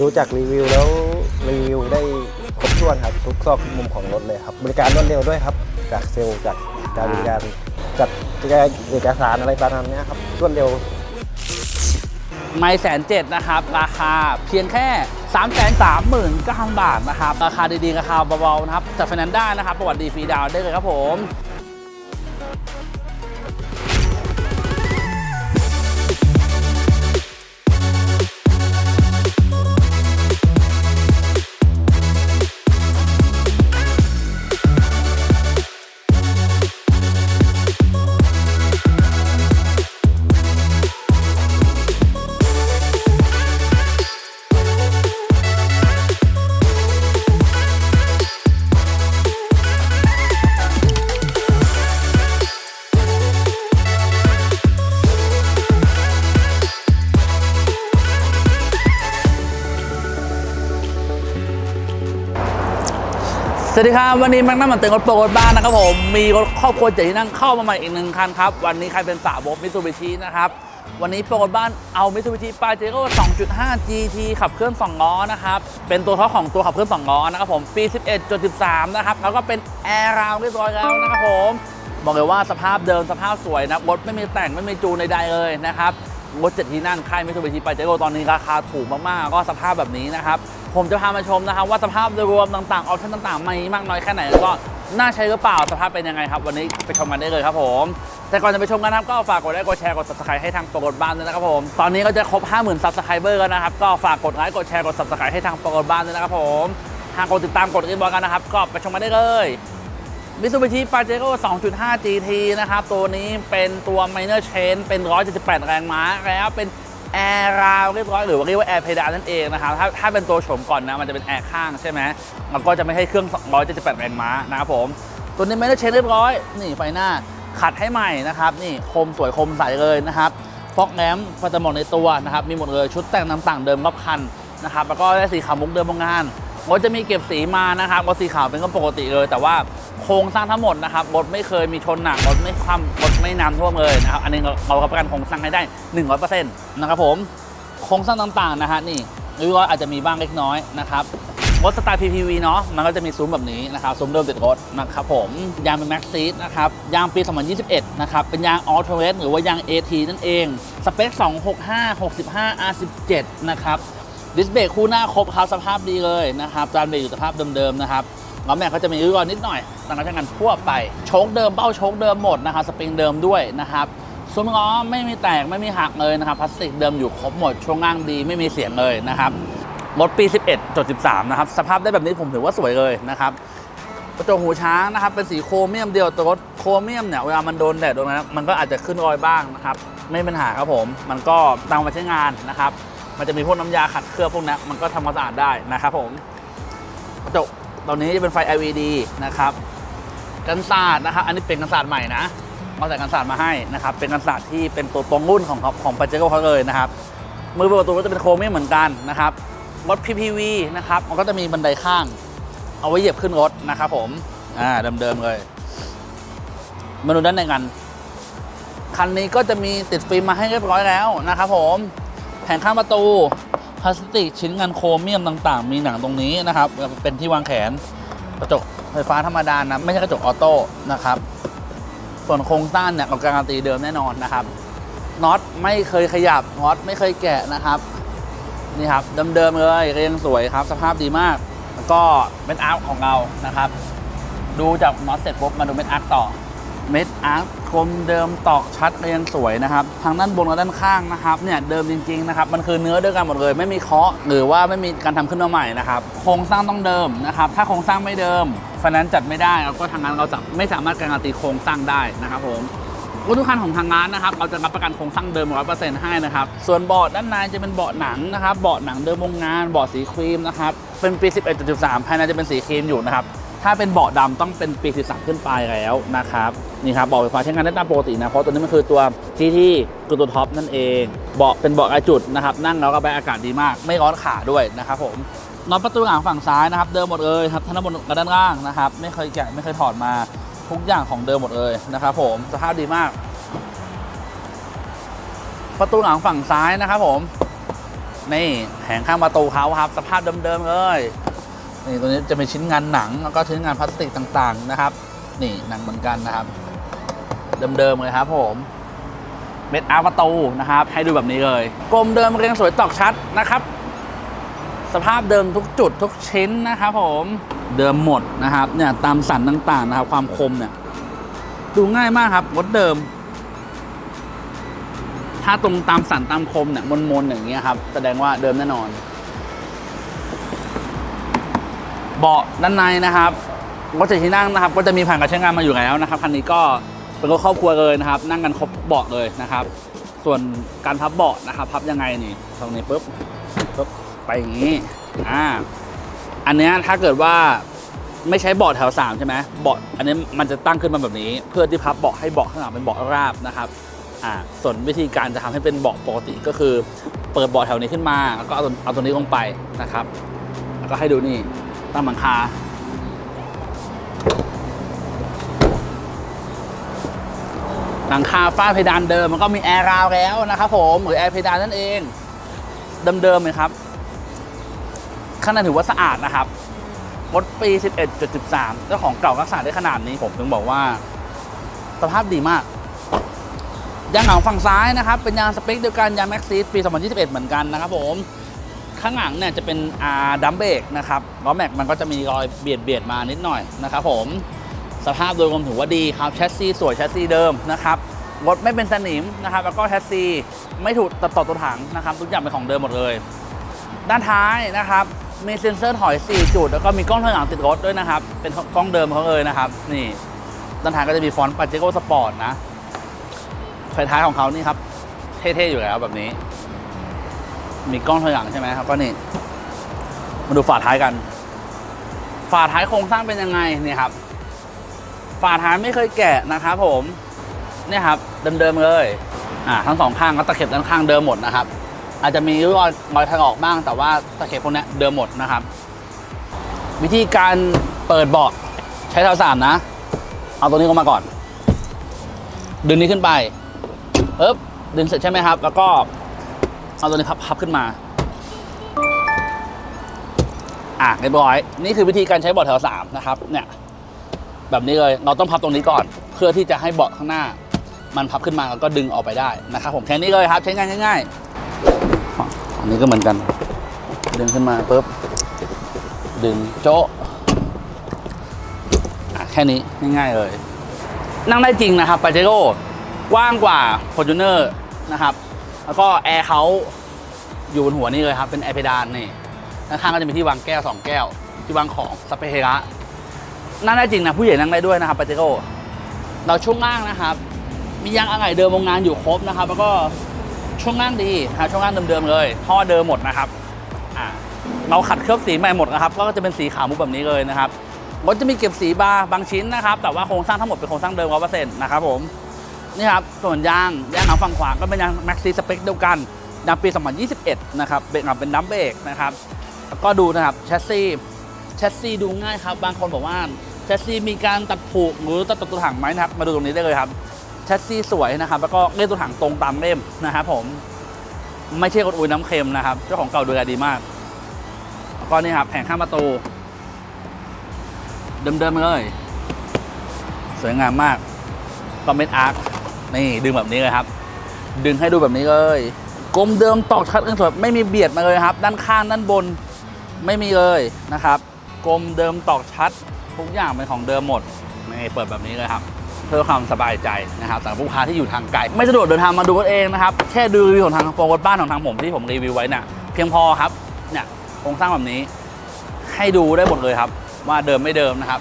ดูจากรีวิวแล้วรีวิวได้ครบถ้วนครับ ทุกซอกทุกมุมของรถเลยครับ บริการรวดเร็วด้วยครับ จากเซลล์จากการบริการจัดเอกสารอะไรประมาณเนี้ยครับรวดเร็วไม่แสนเจ็ดนะครับ ราคาเพียงแค่3 3 9 0 0 0 บาทนะครับ ราคาดีๆ ราคาเบาๆนะครับจากไฟแนนซ์ได้นะครับ ประวัติดีฟรีดาวได้เลยครับผม สวัสดีครับ วันนี้แม็กนัมมันเต็งรถโปรรถบ้านนะครับผม มีรถครอบครัวเจ็ดที่นั่งเข้ามาใหม่อีกหนึ่งคันครับ วันนี้ใครเป็นสาวกมิตซูบิชินะครับ วันนี้โปรรถบ้านเอามิตซูบิชิปาเจโร่2.5 GT ขับเคลื่อน2ล้อนะครับ เป็นตัวท็อปของตัวขับเคลื่อน2ล้อนะครับผมปี 11.13 นะครับ แล้วก็เป็นแอร์ราวเรียบร้อยแล้วนะครับผมบอกเลยว่าสภาพเดิมสภาพสวยนะรถไม่มีแต่งไม่มีจูนใดๆเลยนะครับ รถเจ็ดที่นั่งค่ายมิตซูบิชิปาเจโร่ตอนนี้ราคาถูกมากๆ ก็สภาพแบบนี้นะครับ ผมจะพามาชมนะครับ ว่าสภาพโดยรวมต่างๆ ออปชั่นต่างๆ มีมากน้อยแค่ไหนแล้วก็น่าใช้หรือเปล่าสภาพเป็นยังไงครับ วันนี้ไปชมกันได้เลยครับผม แต่ก่อนจะไปชมกันนะครับ ก็ฝากกดไลค์กดแชร์กด subscribe ให้ทางโปรกดบ้านด้วยนะครับผม ตอนนี้ก็จะครบ 50,000 subscriber แล้วนะครับ ก็ฝากกดไลค์กดแชร์กด subscribe ให้ทางโปรกดบ้านด้วยนะครับผม หากกดติดตามกดอินบอกกันนะครับ ก็ไปชมกันได้เลย มิตซูบิชิปาเจโร่2.5 GT นะครับ ตัวนี้เป็นตัว minor chain เป็น 178 แรงม้าแล้วเป็นแอร์ราวเรียบร้อยหรือว่าเรียกว่าแอร์เพดานนั่นเองนะครับถ้าถ้าเป็นตัวโฉมก่อนนะ มันจะเป็นแอร์ข้างใช่ไหมมันก็จะไม่ให้เครื่อง 178 แรงม้านะครับผม ตัวนี้ minor chain เรียบร้อย นี่ไฟหน้าขัดให้ใหม่นะครับ นี่คมสวยคมใสเลยนะครับฟอกแง้มไฟตะหมดในตัวนะครับ มีหมดเลยชุดแต่งต่างๆเดิมรอบคันนะครับ แล้วก็ได้สีขาวมุกเดิมโรงงานรถจะมีเก็บสีมานะครับรถสีขาวเป็นก็ปกติเลย แต่ว่า ครงสร้างทั้งหมดนะครับรถไม่เคยมีชนหนักรถไม่คว่ำรถไม่น้ำท่วมเลยนะครับอันนี้เรารับประกันโครงสร้างให้ได้ 100%นะครับผมโครงสร้างต่างๆนะฮะนี่ริ้วรอยอาจจะมีบ้างเล็กน้อยนะครับรถสไตล์ PPV เนาะมันก็จะมีซุ้มแบบนี้นะครับซุ้มเดิมติดรถนะครับผมยางเป็นแม็กซีดนะครับยางปี 2021 นะครับ เป็นยางออโตเรสหรือว่ายาง AT นั่นเอง สเปค 265 65 R17 นะครับดิสเบรกคู่หน้าครบครับสภาพดีเลยนะครับจานเบรกอยู่สภาพเดิมๆนะครับล้อแม็กเขาจะมีริ้วรอยนิดหน่อย ต่างกันใช้งานทั่วไป โชคเดิมเบ้าโชคเดิมหมดนะครับสปริงเดิมด้วยนะครับซุ้มล้อไม่มีแตกไม่มีหักเลยนะครับพลาสติกเดิมอยู่ครบหมดช่วงล่างดีไม่มีเสียงเลยนะครับรถปี 11.13 นะครับ สภาพได้แบบนี้ผมถือว่าสวยเลยนะครับกระจกหูช้างนะครับเป็นสีโครเมียมเดียวแต่รถโครเมียมเนี่ยเวลามันโดนแดดโดนอะไรมันก็อาจจะขึ้นรอยบ้างนะครับไม่เป็นปัญหาครับผม มันก็ตามมาใช้งานนะครับ มันจะมีพวกน้ำยาขัดเคลือบพวกนี้มันก็ทำความสะอาดได้นะครับผมกระจกตอนนี้จะเป็นไฟ LED นะครับ กันศาสตร์นะครับ อันนี้เป็นกันศาสตร์ใหม่นะมาใส่กันศาสตร์มาให้นะครับ เป็นกันศาสตร์ที่เป็นตัวตรงรุ่นของเขาของปาเจโร่เขาเลยนะครับ มือเปิดประตูก็จะเป็นโครเมียเหมือนกันนะครับรถ PPV นะครับ มันก็จะมีบันไดข้าง เอาไว้เหยียบขึ้นรถนะครับผม อ่าเดิมๆเลยมาดูด้านในกันคันนี้ก็จะมีติดฟิล์มมาให้เรียบร้อยแล้วนะครับผมแผงข้างประตูพลาสติกชิ้นงานโครเมียมต่าง ๆ มีหนังตรงนี้นะครับ เป็นที่วางแขนกระจก ไฟฟ้าธรรมดานะ ไม่ใช่กระจกออโต้นะครับ ส่วนโครงสร้างเนี่ยเราการันตีเดิมแน่นอนนะครับน็อตไม่เคยขยับน็อตไม่เคยแกะนะครับ นี่ครับเดิมๆเลยเรียงสวยครับ สภาพดีมาก แล้วก็เป็นอาร์ของเรานะครับ ดูจากน็อตเสร็จปุ๊บมาดูเม็ดอาร์ต่อเม็ดอาร์คคมเดิมตอกชัดเรียงสวยนะครับ ทางด้านบนกับด้านข้างนะครับเนี่ยเดิมจริงๆนะครับมันคือเนื้อเดียวกันหมดเลย ไม่มีเคาะหรือว่าไม่มีการทำขึ้นมาใหม่นะครับโครงสร้างต้องเดิมนะครับ ถ้าโครงสร้างไม่เดิม ไฟแนนซ์จัดไม่ได้แล้วก็ทางงานเราจะไม่สามารถการันตีโครงสร้างได้นะครับผมรถทุกคันของทางร้านนะครับเราจะรับประกันโครงสร้างเดิม100%ให้นะครับ ส่วนเบาะด้านในจะเป็นเบาะหนังนะครับ เบาะหนังเดิมโรงงานเบาะสีครีมนะครับ เป็นปี 11.3 ภายในจะเป็นสีครีมอยู่นะครับ ถ้าเป็นเบาะดำต้องเป็นปี 13 ขึ้นไปแล้วนะครับ นี่ครับ เบาะไฟฟ้าใช้งานได้ตามปกตินะ เพราะตัวนี้มันคือตัว GT คือตัวท็อปนั่นเอง เบาะเป็นเบาะกระจุดนะครับ นั่งแล้วก็ไปอากาศดีมาก ไม่ร้อนขาด้วยนะครับผม น็อตประตูหลังฝั่งซ้ายนะครับ เดิมหมดเลยครับทั้งด้านบนและด้านล่างนะครับ ไม่เคยแกะไม่เคยถอดมาทุกอย่างของเดิมหมดเลยนะครับ ผมสภาพดีมาก ประตูหลังฝั่งซ้ายนะครับ ผมนี่แผงข้างประตูเขาครับ สภาพเดิมๆเลยนี่ตัวนี้จะเป็นชิ้นงานหนังแล้วก็ชิ้นงานพลาสติกต่างๆนะครับ นี่หนังเหมือนกันนะครับ เดิมๆเลยครับ ผมเม็ดอาร์ประตูนะครับ ให้ดูแบบนี้เลยกลมเดิมเรียงสวยตอกชัดนะครับ สภาพเดิมทุกจุดทุกชิ้นนะครับผมเดิมหมดนะครับเนี่ยตามสันต่างๆนะครับ ความคมเนี่ยดูง่ายมากครับรถเดิม ถ้าตรงตามสันตามคมเนี่ยมนๆอย่างเงี้ยครับ แสดงว่าเดิมแน่นอน เบาะด้านในนะครับรถจ็ดที่นั่งนะครับ ก็จะมีผ่านการใช้งานมาอยู่แล้วนะครับคันนี้ก็เป็นรถครอบครัวเลยนะครับ นั่งกันครบเบาะเลยนะครับ ส่วนการพับเบาะนะครับ พับยังไงนี่ตรงนี้ปุ๊บ ไปอย่างนี้อ่าอันเนี้ยถ้าเกิดว่าไม่ใช้เบาะแถวสามใช่ไหมเบาะอันนี้มันจะตั้งขึ้นมาแบบนี้ เพื่อที่พับเบาะให้เบาะข้างหลังเป็นเบาะราบนะครับอ่าส่วนวิธีการจะทำให้เป็นเบาะปกติก็คือ เปิดเบาะแถวนี้ขึ้นมาแล้วก็เอาตัวเอาตัวนี้ลงไปนะครับ แล้วก็ให้ดูนี่ตั้งหลังคาหลังคาฝ้าเพดานเดิมมันก็มีแอร์ราวแล้วนะครับผมหรือแอร์เพดานนั่นเอง เดิมๆเลยครับ ข้างในถือว่าสะอาดนะครับรถปี 11.13 เจ้าของเก่ารักษาได้ขนาดนี้ผมถึงบอกว่า สภาพดีมาก ยางหลังฝั่งซ้ายนะครับ เป็นยางสเปคเดียวกันยางแม็กซีปี 2021 เหมือนกันนะครับผมข้างหลังเนี่ยจะเป็นอาดัมเบรกนะครับล้อแม็กมันก็จะมีรอยเบียดเบียดมานิดหน่อยนะครับผมสภาพโดยรวมถือว่าดีครับแชสซีสวยแชสซีเดิมนะครับรถไม่เป็นสนิมนะครับ แล้วก็แชสซีไม่ถูกตัดต่อตัวถังนะครับ ทุกอย่างเป็นของเดิมหมดเลย ด้านท้ายนะครับ มีเซ็นเซอร์ถอย 4 จุด แล้วก็มีกล้องถอยหลังติดรถด้วยนะครับ เป็นกล้องเดิมเขาเลยนะครับ นี่ด้านท้ายก็จะมีฟอนต์ปาเจโก้สปอร์ตนะไฟท้ายของเขานี่ครับ เท่ๆอยู่แล้วแบบนี้ มีกล้องถอยหลังใช่ไหมครับก็นี่ มาดูฝาท้ายกัน ฝาท้ายโครงสร้างเป็นยังไงนี่ครับ ฝาท้ายไม่เคยแกะนะครับผม เนี่ยครับเดิมๆเลย อ่าทั้งสองข้างก็ตะเข็บด้านข้างเดิมหมดนะครับ อาจจะมีรอยรอยถลอกบ้าง แต่ว่าตะเข็บพวกนี้เดิมหมดนะครับ วิธีการเปิดเบาะใช้เท้าสามนะ เอาตัวนี้ลงมาก่อน ดึงนี้ขึ้นไปเอ๊บดึงเสร็จใช่ไหมครับ แล้วก็เอาตัวนี้พับพับขึ้นมา อะเรียบร้อย นี่คือวิธีการใช้เบาะแถวสามนะครับ เนี่ย แบบนี้เลย เราต้องพับตรงนี้ก่อน เพื่อที่จะให้เบาะข้างหน้า มันพับขึ้นมาแล้วก็ดึงออกไปได้นะครับ ผมแค่นี้เลยครับ ใช้งานง่ายๆ อันนี้ก็เหมือนกัน ดึงขึ้นมาปุ๊บ ดึงโจ๊ะแค่นี้ง่ายๆเลย นั่งได้จริงนะครับปาเจโร่กว้างกว่า f o r t u n e r นะครับ แล้วก็แอร์เขาอยู่บนหัวนี่เลยครับ เป็นแอร์เพดานนี่ข้างๆก็จะมีที่วางแก้ว 2 แก้ว ที่วางของสเปเฮระนั่งได้จริงนะผู้ใหญ่นั่งได้ด้วยนะครับปาเจโร่เราช่วงล่างนะครับ มียางอะไหล่เดิมโรงงานอยู่ครบนะครับ แล้วก็ ช่วงล่างดีครับช่วงล่างเดิมๆเลยท่อเดิมหมดนะครับเราขัดเคลือบสีใหม่หมดนะครับก็จะเป็นสีขาวมุกแบบนี้เลยนะครับรถจะมีเก็บสีบาร์บางชิ้นนะครับ แต่ว่าโครงสร้างทั้งหมดเป็นโครงสร้างเดิมร้อยเปอร์เซ็นต์นะครับผมนี่ครับส่วนยางยางหลังฝั่งขวาก็เป็นยางแม็กซีสเปคเดียวกันยางปี 2021 นะครับเบรกกับเป็นดัมเบรกนะครับแล้วก็ดูนะครับแชสซีแชสซีดูง่ายครับ บางคนบอกว่าแชสซีมีการตัดผูกหรือตัดตัวถังไหมนะครับ มาดูตรงนี้ได้เลยครับ ชสซีสวยนะครับแล้วก็เล่มตัวถังตรงตามเล่มนะครับผมไม่ใช่รถอุ้ยน้ำเค็มนะครับ เจ้าของเก่าดูแลดีมากแล้วก็นี่ครับแผงข้างประตู เดิมๆเลย สวยงามมากก็เม็ดอาร์คนี่ดึงแบบนี้เลยครับ ดึงให้ดูแบบนี้เลยกลมเดิมตอกชัดเอื้องสวยไม่มีเบียดมาเลยครับ ด้านข้างด้านบนไม่มีเลยนะครับกลมเดิมตอกชัด ทุกอย่างเป็นของเดิมหมดนี่เปิดแบบนี้เลยครับ เพื่อความสบายใจนะครับสำหรับลูกค้าที่อยู่ทางไกล ไม่สะดวกเดินทางมาดูรถเองนะครับ แค่ดูรีวิวของทางโปรรถบ้านของทางผมที่ผมรีวิวไว้น่ะเพียงพอครับเนี่ยโครงสร้างแบบนี้ ให้ดูได้หมดเลยครับ ว่าเดิมไม่เดิมนะครับ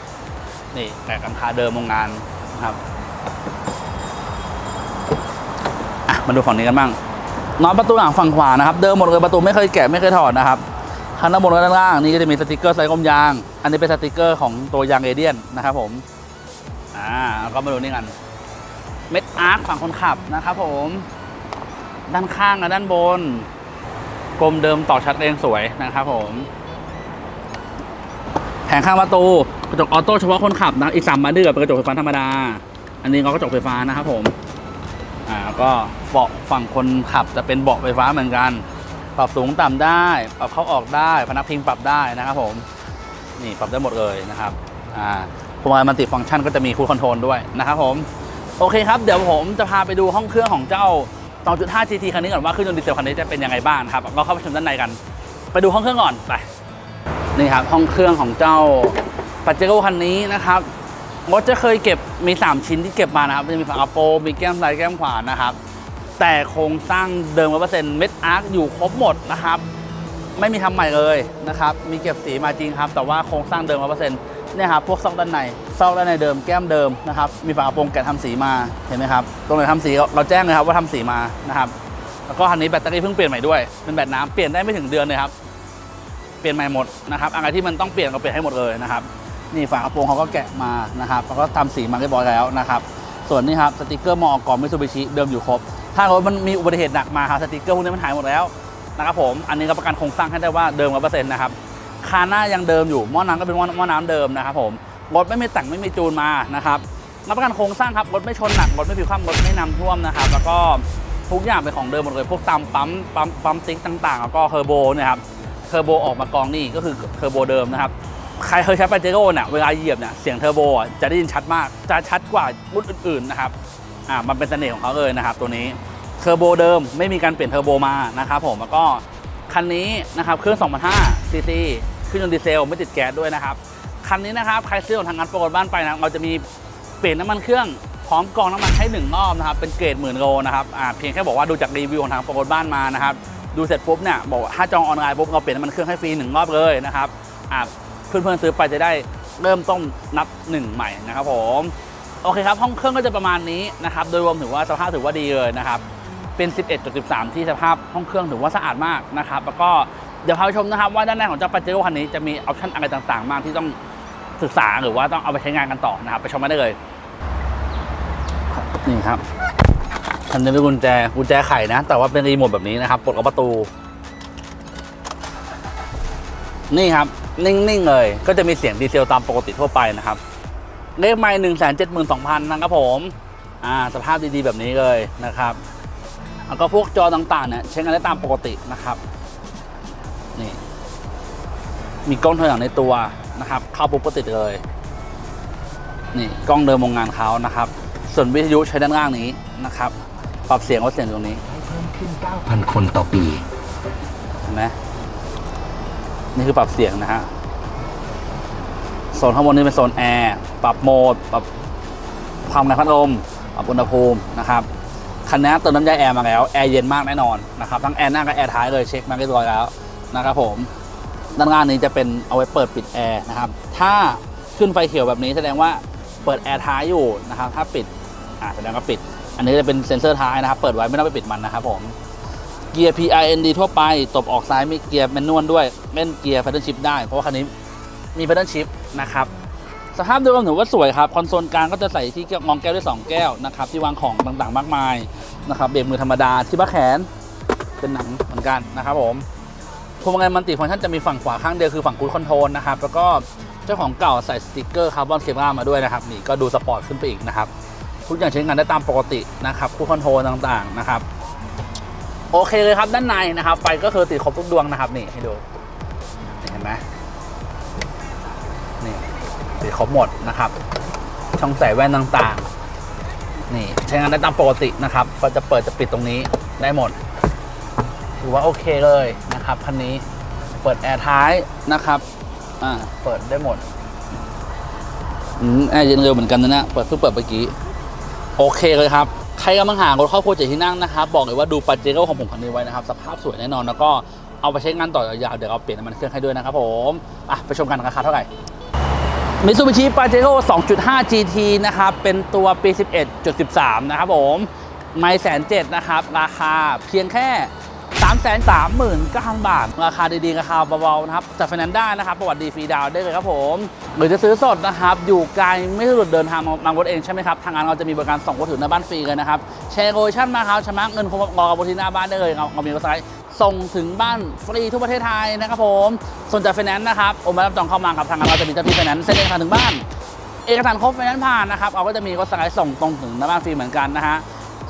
นี่แต่กังคาเดิมโรงงานนะครับอะมาดูฝั่งนี้กันบ้างน็อตประตูหลังฝั่งขวานะครับ เดิมหมดเลยประตูไม่เคยแกะไม่เคยถอดนะครับข้างด้าบนและด้านล่างนี่ก็จะมีสติกเกอร์ใส่กลมยาง อันนี้เป็นสติกเกอร์ของตัวยางเอเดียนนะครับผม อ่าก็มาดูนี่กัน เม็ดอาร์คฝั่งคนขับนะครับผม ด้านข้างกับด้านบน กลมเดิมต่อชัดเรงสวยนะครับผม แผงข้างประตูกระจกออโต้เฉพาะคนขับนะ อีกสามบานที่เดือเป็นกระจกไฟฟ้าธรรมดา อันนี้ก็กระจกไฟฟ้านะครับผม อ่าก็เบาะฝั่งคนขับจะเป็นเบาะไฟฟ้าเหมือนกัน ปรับสูงต่ำได้ ปรับเข้าออกได้ พนักพิงปรับได้นะครับผม นี่ปรับได้หมดเลยนะครับ อ่า พวงมาลัยมันติฟังก์ชันก็จะมีคูลคอนโทรลด้วยนะครับผม โอเคครับ เดี๋ยวผมจะพาไปดูห้องเครื่องของเจ้า 2.5 GT คันนี้ก่อนว่าเครื่องยนต์ดีเซลคันนี้จะเป็นยังไงบ้างครับก็เข้าไปชมด้านในกัน ไปดูห้องเครื่องก่อนไปนี่ครับห้องเครื่องของเจ้าปัจเจโกคันนี้นะครับรถจะเคยเก็บมี 3 ชิ้นที่เก็บมานะครับจะมีฝากระโปรงมีแก้มซ้ายแก้มขวานะครับ แต่โครงสร้างเดิมร้อยเปอร์เซ็นต์เม็ดอาร์คอยู่ครบหมดนะครับ ไม่มีทำใหม่เลยนะครับ มีเก็บสีมาจริงครับ แต่ว่าโครงสร้างเดิมร้อยเปอร์เซ็นต์ เนี่ยครับพวกซอกด้านในซอกด้านในเดิมแก้มเดิมนะครับมีฝากระโปรงแกะทำสีมาเห็นไหมครับตรงไหนทำสีเราแจ้งเลยครับว่าทำสีมานะครับแล้วก็คันนี้แบตเตอรี่เพิ่งเปลี่ยนใหม่ด้วยเป็นแบตน้ำเปลี่ยนได้ไม่ถึงเดือนเลยครับเปลี่ยนใหม่หมดนะครับอะไรที่มันต้องเปลี่ยนก็เปลี่ยนให้หมดเลยนะครับนี่ฝากระโปรงเขาก็แกะมานะครับแล้วก็ทำสีมาเรียบร้อยแล้วนะครับส่วนนี้ครับสติกเกอร์มอกรมิซูบิชิเดิมอยู่ครบ ถ้ารถมันมีอุบัติเหตุหนักมาครับสติกเกอร์พวกนี้มันหายหมดแล้วนะครับผมอันนี้ก็ประกันโครงสร้างให้ได้ว่าเดิมร้อยเปอร์เซ็นต์นะครับ คานหน้ายังเดิมอยู่หม้อน้ำก็เป็นหม้อหม้อน้ำเดิมนะครับผมรถไม่มีแต่งไม่มีจูนมานะครับรับประกันโครงสร้างครับรถไม่ชนหนักรถไม่ผิวคว่ำรถไม่น้ำท่วมนะครับ แล้วก็ทุกอย่างเป็นของเดิมหมดเลยพวกตามปั๊มปั๊มปั๊มติ๊กต่างๆแล้วก็เทอร์โบนี่ยครับเทอร์โบออกมากองนี่ก็คือเทอร์โบเดิมนะครับใครเคยใช้ปาเจโร่เนี่ยเวลาเหยียบเนี่ยเสียงเทอร์โบจะได้ยินชัดมาก จะชัดกว่ารุ่นอื่นๆนะครับอ่ามันเป็นเสน่ห์ของเขาเลยนะครับ ตัวนี้เทอร์โบเดิมไม่มีการเปลี่ยนเทอร์โบมานะครับผมแล้วก็คันนี้นะครับเครื่อง2,500 ซีซีเครื่องยนต์ดีเซลไม่ติดแก๊สด้วยนะครับ คันนี้นะครับใครซื้อของทางงานโปรโมทบ้านไปนะเราจะมีเปลี่ยนน้ำมันเครื่องพร้อมกองน้ำมันให้หนึ่งรอบนะครับเป็นเกรดหมื่นโลนะครับอ่าเพียงแค่บอกว่าดูจากรีวิวของทางโปรโมทบ้านมานะครับดูเสร็จปุ๊บเนี่ยบอกถ้าจองออนไลน์ปุ๊บเราเปลี่ยนน้ำมันเครื่องให้ฟรีหนึ่งรอบเลยนะครับอ่าเพื่อนๆซื้อไปจะได้เริ่มต้นนับหนึ่งใหม่นะครับผมโอเคครับห้องเครื่องก็จะประมาณนี้นะครับโดยรวมถือว่าสภาพถือว่าดีเลยนะครับเป็น 11.13 ที่สภาพห้องเครื่องถือว่าสะอาดมากนะครับแล้วก็ เดี๋ยวพาไปชมนะครับว่าด้านในของเจ้าปาเจโร่คันนี้จะมีออปชั่นอะไรต่างๆมากที่ต้องศึกษาหรือว่าต้องเอาไปใช้งานกันต่อนะครับ ไปชมกันได้เลยนี่ครับทันนี้เป็นกุญแจกุญแจไขนะ แต่ว่าเป็นรีโมทแบบนี้นะครับปลดล็อกประตู นี่ครับ นิ่ง ๆ เลย ก็จะมีเสียงดีเซลตามปกติทั่วไปนะครับเลขไม่หนึ่งแสนเจ็ดหมื่นสองพันนะครับผมอ่าสภาพดีๆแบบนี้เลยนะครับแล้วก็พวกจอต่างๆเนี่ยใช้งานได้ตามปกตินะครับ นี่มีกล้องถอยหลังในตัวนะครับ เข้าปุ๊บก็ติดเลย นี่กล้องเดิมโรงงานเขานะครับ ส่วนวิทยุใช้ด้านล่างนี้นะครับ ปรับเสียงลดเสียงตรงนี้9,000 คนต่อปีเห็นไหมนี่คือปรับเสียงนะฮะโซนข้างบนนี่เป็นโซนแอร์ปรับโหมดปรับความแรงพัดลมปรับอุณหภูมินะครับคันนี้เติมน้ำยาแอร์มาแล้วแอร์เย็นมากแน่นอนนะครับทั้งแอร์หน้ากับแอร์ท้ายเลยเช็คมาเรียบร้อยแล้ว นะครับผมด้านล่างนี้จะเป็นเอาไว้เปิดปิดแอร์นะครับถ้าขึ้นไฟเขียวแบบนี้แสดงว่าเปิดแอร์ท้ายอยู่นะครับถ้าปิดอ่าแสดงว่าปิด อันนี้จะเป็นเซ็นเซอร์ท้ายนะครับ เปิดไว้ไม่ต้องไปปิดมันนะครับผมเกียร์ PIND ทั่วไปตบออกซ้ายมีเกียร์แมนนวลด้วยเล่นเกียร์ p พ d เดิลชิ f ได้เพราะว่าคันนี้มี p พ d เดิลชิ f นะครับสภาพโดยรวมถือว่าสวยครับคอนโซลกลางก็จะใส่ที่แก้วมองแก้วด้วย2แก้วนะครับที่วางของต่างๆ มากมายนะครับเบรกมือธรรมดาที่บ้าแขนเป็นหนังเหมือนกันนะครับผม พวงมาลัยมันติฟังก์ชันจะมีฝั่งขวาข้างเดียวคือฝั่งคูดคอนโทรลนะครับแล้วก็เจ้าของเก่าใส่สติกเกอร์คาร์บอนเคปรามาด้วยนะครับนี่ก็ดูสปอร์ตขึ้นไปอีกนะครับทุกอย่างใช้งานได้ตามปกตินะครับคูดคอนโทรลต่างๆนะครับโอเคเลยครับด้านในนะครับ ไฟก็คือติดครบทุกดวงนะครับนี่ให้ดูเห็นไหมนี่ติดครบหมดนะครับ ช่องใส่แว่นต่างๆ นี่ใช้งานได้ตามปกตินะครับก็จะเปิดจะปิดตรงนี้ได้หมด ถือว่าโอเคเลยนะครับคันนี้เปิดแอร์ท้ายนะครับอ่าเปิดได้หมดอืมแอร์เย็นเร็วเหมือนกันนะเนี่ยเปิดเพิ่งเปิดเมื่อกี้โอเคเลยครับใครกำลังหารถครอบครัวเจ็ดที่นั่งนะครับ บอกเลยว่าดูปาเจโร่ของผมคันนี้ไว้นะครับ สภาพสวยแน่นอนแล้วก็เอาไปใช้งานต่อยาวๆเดี๋ยวเราเปลี่ยนน้ำมันเครื่องให้ด้วยนะครับผมอะไปชมกันราคาเท่าไหร่มิ t ซูบิชิปาเจโร่2.5 GT นะครับ เป็นตัวปี 11.13 นะครับผม ไม่แสนเจ็ดนะครับ ราคาเพียงแค่ 3 3 9 0 0 0 บาท ราคาดีๆราคาเบาๆนะครับจากไฟแนนซ์ได้นะครับ ประวัติดีฟรีดาวได้เลยครับผม หรือจะซื้อสดนะครับ อยู่ไกลไม่สะดวกเดินทางมารถเองใช่ไหมครับ ทางงานเราจะมีบริการส่งรถถึงหน้าบ้านฟรีเลยนะครับแชร์โลชั่นมาครับชำระเงินคงรอบบนที่หน้าบ้านได้เลยเราเรามีเว็บไซต์ส่งถึงบ้านฟรีทั่วประเทศไทยนะครับผมสนใจไฟแนนซ์นะครับโอนมารับจองเข้ามาครับทางงานเราจะมีเจ้าที่ไฟแนนซ์เซ็นเอกสารถึงบ้านเอกสารครบไฟแนนซ์ผ่านนะครับเราก็จะมีรถสไลด์ส่งตรงถึงหน้าบ้านฟรีเหมือนกันนะฮะ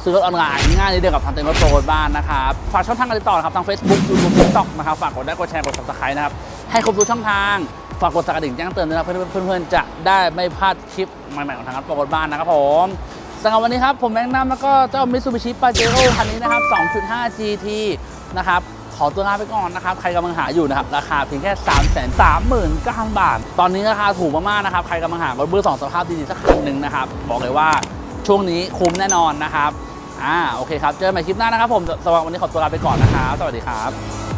ซื้อรถออนไลน์ง่ายนิดเดียวกับทางเต็นท์รถโปรรถบ้านนะครับฝากช่องทางการติดต่อนะครับทาง Facebook YouTube TikTok นะครับฝากกดไลค์กดแชร์กด Subscribe นะครับให้ครบทุกช่องทางฝากกดสั่นกระดิ่งแจ้งเตือนด้วยนะเพื่อนเพื่อนๆจะได้ไม่พลาดคลิปใหม่ๆของทางรถโปรรถบ้านนะครับผมสำหรับวันนี้ครับผมแบงค์น้ำแล้วก็เจ้า Mitsubishi Pajero คันนี้นะครับ 2.5 GT นะครับขอตัวลาไปก่อนนะครับ ใครกำลังหาอยู่นะครับ ราคาเพียงแค่ 3 3 9 0 0 0 บาท ตอนนี้ราคาถูกมากๆนะครับ ใครกำลังหารถมือสองสภาพดีๆสักคันหนึ่งนะครับ บอกเลยว่าช่วงนี้คุ้มแน่นอนนะครับ อ่าโอเคครับ เจอกันใหม่คลิปหน้านะครับผมสำหรับวันนี้ขอตัวลาไปก่อนนะครับ สวัสดีครับ